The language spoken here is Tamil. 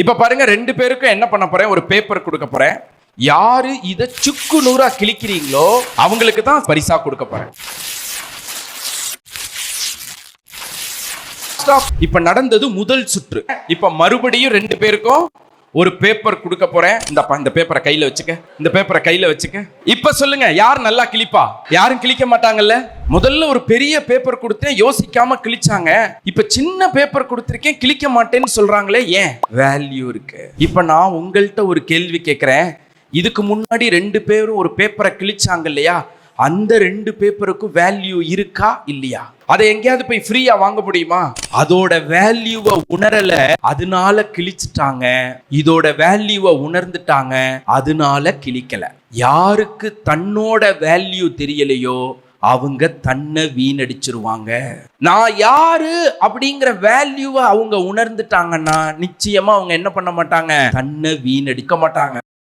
இப்போ பாருங்க ரெண்டு பேருக்கும் என்ன பண்ண போறேன்? ஒரு பேப்பர் கொடுக்க போறேன். யாரு இதை சுக்கு நூறா கிழிக்கிறீங்களோ அவங்களுக்கு தான் பரிசா கொடுக்க போறேன். இப்ப நடந்தது முதல் சுற்று. இப்ப மறுபடியும் ரெண்டு பேருக்கும் ஒரு பேப்பர் கொடுக்க போறேன். இந்த இந்த பேப்பரை கையில வச்சுக்க. இந்த பேப்பரை கையில வச்சுக்க. இப்ப சொல்லுங்க யார் நல்லா கிழிப்பா? யாரும் கிழிக்க மாட்டாங்கல்ல? முதல்ல ஒரு பெரிய பேப்பர் கொடுத்தேன் யோசிக்காம கிழிச்சாங்க. இப்ப சின்ன பேப்பர் கொடுத்திருக்கேன் கிழிக்க மாட்டேன்னு சொல்றாங்களே ஏன்? வேல்யூ இருக்கு. இப்ப நான் உங்கள்கிட்ட ஒரு கேள்வி கேட்கிறேன் இதுக்கு முன்னாடி ரெண்டு பேரும் ஒரு பேப்பரை கிழிச்சாங்க இல்லையா? அந்த ரெண்டு பேப்பருக்கும் வேல்யூ இருக்கா இல்லையா? அதை எங்கேயாவது போய் ஃப்ரீயா வாங்க முடியுமா? அதோட வேல்யூவை உணரல. அதனால கிழிச்சிட்டாங்க. இதோட வேல்யூவை உணர்ந்துட்டாங்க. அதனால கிழிக்கல. யாருக்கு தன்னோட வேல்யூ தெரியலையோ அவங்க தன்னை வீணடிச்சிருவாங்க. நான் யாரு அப்படிங்கிற வேல்யூவை அவங்க உணர்ந்துட்டாங்கன்னா நிச்சயமா அவங்க என்ன பண்ண மாட்டாங்க? தன்னை வீணடிக்க மாட்டாங்க.